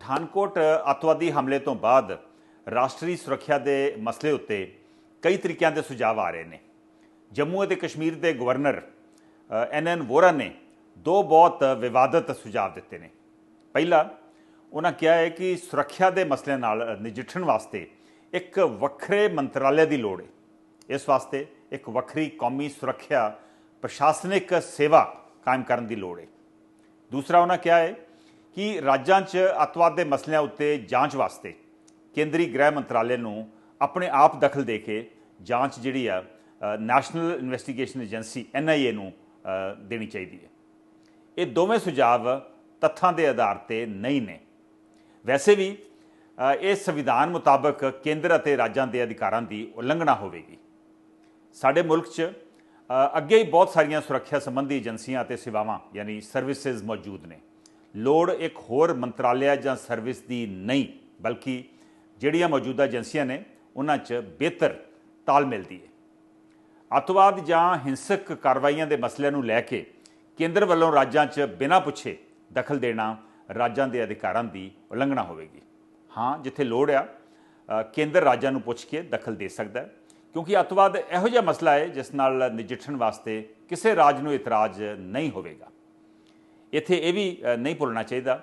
ਪਠਾਨਕੋਟ ਅੱਤਵਾਦੀ ਹਮਲੇ ਤੋਂ ਬਾਅਦ ਰਾਸ਼ਟਰੀ ਸੁਰੱਖਿਆ ਦੇ ਮਸਲੇ ਉੱਤੇ ਕਈ ਤਰੀਕਿਆਂ ਦੇ ਸੁਝਾਅ ਆ ਰਹੇ ਨੇ। ਜੰਮੂ ਅਤੇ ਕਸ਼ਮੀਰ ਦੇ ਗਵਰਨਰ ਐਨ ਐਨ ਵੋਰਾ ਨੇ ਦੋ ਬਹੁਤ ਵਿਵਾਦਤ ਸੁਝਾਅ ਦਿੱਤੇ ਨੇ। ਪਹਿਲਾ, ਉਹਨਾਂ ਕਿਹਾ ਹੈ ਕਿ ਸੁਰੱਖਿਆ ਦੇ ਮਸਲਿਆਂ ਨਾਲ ਨਜਿੱਠਣ ਵਾਸਤੇ ਇੱਕ ਵੱਖਰੇ ਮੰਤਰਾਲੇ ਦੀ ਲੋੜ ਹੈ। ਇਸ ਵਾਸਤੇ ਇੱਕ ਵੱਖਰੀ ਕੌਮੀ ਸੁਰੱਖਿਆ ਪ੍ਰਸ਼ਾਸਨਿਕ ਸੇਵਾ ਕਾਇਮ ਕਰਨ ਦੀ ਲੋੜ ਹੈ। ਦੂਸਰਾ, ਉਹਨਾਂ ਕਿਹਾ ਹੈ ਕਿ ਰਾਜਾਂ 'ਚ ਅੱਤਵਾਦ ਦੇ ਮਸਲਿਆਂ ਉੱਤੇ ਜਾਂਚ ਵਾਸਤੇ ਕੇਂਦਰੀ ਗ੍ਰਹਿ ਮੰਤਰਾਲੇ ਨੂੰ ਆਪਣੇ ਆਪ ਦਖਲ ਦੇ ਕੇ ਜਾਂਚ ਜਿਹੜੀ ਆ ਨੈਸ਼ਨਲ ਇਨਵੈਸਟੀਗੇਸ਼ਨ ਏਜੰਸੀ ਐਨਆਈਏ ਨੂੰ ਦੇਣੀ ਚਾਹੀਦੀ ਹੈ। ਇਹ ਦੋਵੇਂ ਸੁਝਾਅ ਤੱਥਾਂ ਦੇ ਆਧਾਰ ਤੇ ਨਹੀਂ ਨੇ। ਵੈਸੇ ਵੀ ਇਹ ਸੰਵਿਧਾਨ ਮੁਤਾਬਕ ਕੇਂਦਰ ਅਤੇ ਰਾਜਾਂ ਦੇ ਅਧਿਕਾਰਾਂ ਦੀ ਉਲੰਘਣਾ ਹੋਵੇਗੀ। ਸਾਡੇ ਮੁਲਕ 'ਚ ਅੱਗੇ ਹੀ ਬਹੁਤ ਸਾਰੀਆਂ ਸੁਰੱਖਿਆ ਸੰਬੰਧੀ ਏਜੰਸੀਆਂ ਅਤੇ ਸੇਵਾਵਾਂ, ਯਾਨੀ ਸਰਵਿਸਿਜ਼ ਮੌਜੂਦ ਨੇ। ਲੋੜ ਇੱਕ ਹੋਰ ਮੰਤਰਾਲਿਆ ਜਾਂ ਸਰਵਿਸ ਦੀ ਨਹੀਂ, ਬਲਕਿ ਜਿਹੜੀਆਂ ਮੌਜੂਦਾ ਏਜੰਸੀਆਂ ਨੇ, ਉਹਨਾਂ 'ਚ ਬਿਹਤਰ ਤਾਲਮੇਲ ਦੀ ਹੈ ਅੱਤਵਾਦ ਜਾਂ ਹਿੰਸਕ ਕਾਰਵਾਈਆਂ ਦੇ ਮਸਲਿਆਂ ਨੂੰ ਲੈ ਕੇ ਕੇਂਦਰ ਵੱਲੋਂ ਰਾਜਾਂ 'ਚ ਬਿਨਾਂ ਪੁੱਛੇ ਦਖਲ ਦੇਣਾ ਰਾਜਾਂ ਦੇ ਅਧਿਕਾਰਾਂ ਦੀ ਉਲੰਘਣਾ ਹੋਵੇਗੀ। ਹਾਂ, ਜਿੱਥੇ ਲੋੜ ਆ ਕੇਂਦਰ ਰਾਜਾਂ ਨੂੰ ਪੁੱਛ ਕੇ ਦਖਲ ਦੇ ਸਕਦਾ ਹੈ, ਕਿਉਂਕਿ ਅੱਤਵਾਦ ਇਹੋ ਜਿਹਾ ਮਸਲਾ ਹੈ ਜਿਸ ਨਾਲ ਨਜਿੱਠਣ ਵਾਸਤੇ ਕਿਸੇ ਰਾਜ ਨੂੰ ਇਤਰਾਜ਼ ਨਹੀਂ ਹੋਵੇਗਾ। ਇੱਥੇ ਇਹ ਵੀ ਨਹੀਂ ਭੁੱਲਣਾ ਚਾਹੀਦਾ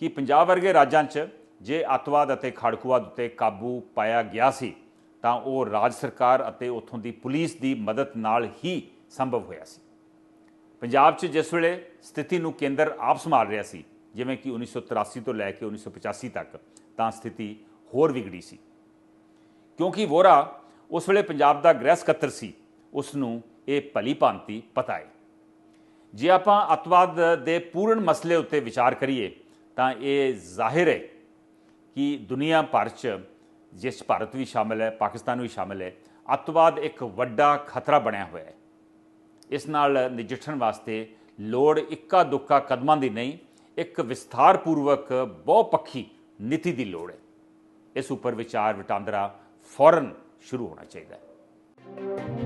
ਕਿ ਪੰਜਾਬ ਵਰਗੇ ਰਾਜਾਂ 'ਚ ਜੇ ਅੱਤਵਾਦ ਅਤੇ ਖੜਕੂਵਾਦ ਉੱਤੇ ਕਾਬੂ ਪਾਇਆ ਗਿਆ ਸੀ, ਤਾਂ ਉਹ ਰਾਜ ਸਰਕਾਰ ਅਤੇ ਉੱਥੋਂ ਦੀ ਪੁਲਿਸ ਦੀ ਮਦਦ ਨਾਲ ਹੀ ਸੰਭਵ ਹੋਇਆ ਸੀ। ਪੰਜਾਬ 'ਚ ਜਿਸ ਵੇਲੇ ਸਥਿਤੀ ਨੂੰ ਕੇਂਦਰ ਆਪ ਸੰਭਾਲ ਰਿਹਾ ਸੀ, ਜਿਵੇਂ ਕਿ 1983 ਤੋਂ ਲੈ ਕੇ 1985 ਤੱਕ, ਤਾਂ ਸਥਿਤੀ ਹੋਰ ਵਿਗੜੀ ਸੀ। ਕਿਉਂਕਿ ਵੋਰਾ ਉਸ ਵੇਲੇ ਪੰਜਾਬ ਦਾ ਗ੍ਰਹਿ ਸਕੱਤਰ ਸੀ, ਉਸ ਨੂੰ ਇਹ ਭਲੀ ਭਾਂਤੀ ਪਤਾ ਹੈ। ਜੇ ਆਪਾਂ ਅੱਤਵਾਦ ਦੇ ਪੂਰਨ ਮਸਲੇ ਉੱਤੇ ਵਿਚਾਰ ਕਰੀਏ, ਤਾਂ ਇਹ ਜ਼ਾਹਿਰ ਹੈ ਕਿ ਦੁਨੀਆ ਭਰ 'ਚ, ਜਿਸ 'ਚ ਭਾਰਤ ਵੀ ਸ਼ਾਮਿਲ ਹੈ, ਪਾਕਿਸਤਾਨ ਵੀ ਸ਼ਾਮਿਲ ਹੈ, ਅੱਤਵਾਦ ਇੱਕ ਵੱਡਾ ਖਤਰਾ ਬਣਿਆ ਹੋਇਆ ਹੈ। ਇਸ ਨਾਲ ਨਜਿੱਠਣ ਵਾਸਤੇ ਲੋੜ ਇੱਕਾ ਦੁੱਕਾ ਕਦਮਾਂ ਦੀ ਨਹੀਂ, ਇੱਕ ਵਿਸਥਾਰਪੂਰਵਕ, ਬਹੁਪੱਖੀ ਨੀਤੀ ਦੀ ਲੋੜ ਹੈ। ਇਸ ਉੱਪਰ ਵਿਚਾਰ ਵਟਾਂਦਰਾ ਫੌਰਨ ਸ਼ੁਰੂ ਹੋਣਾ ਚਾਹੀਦਾ ਹੈ।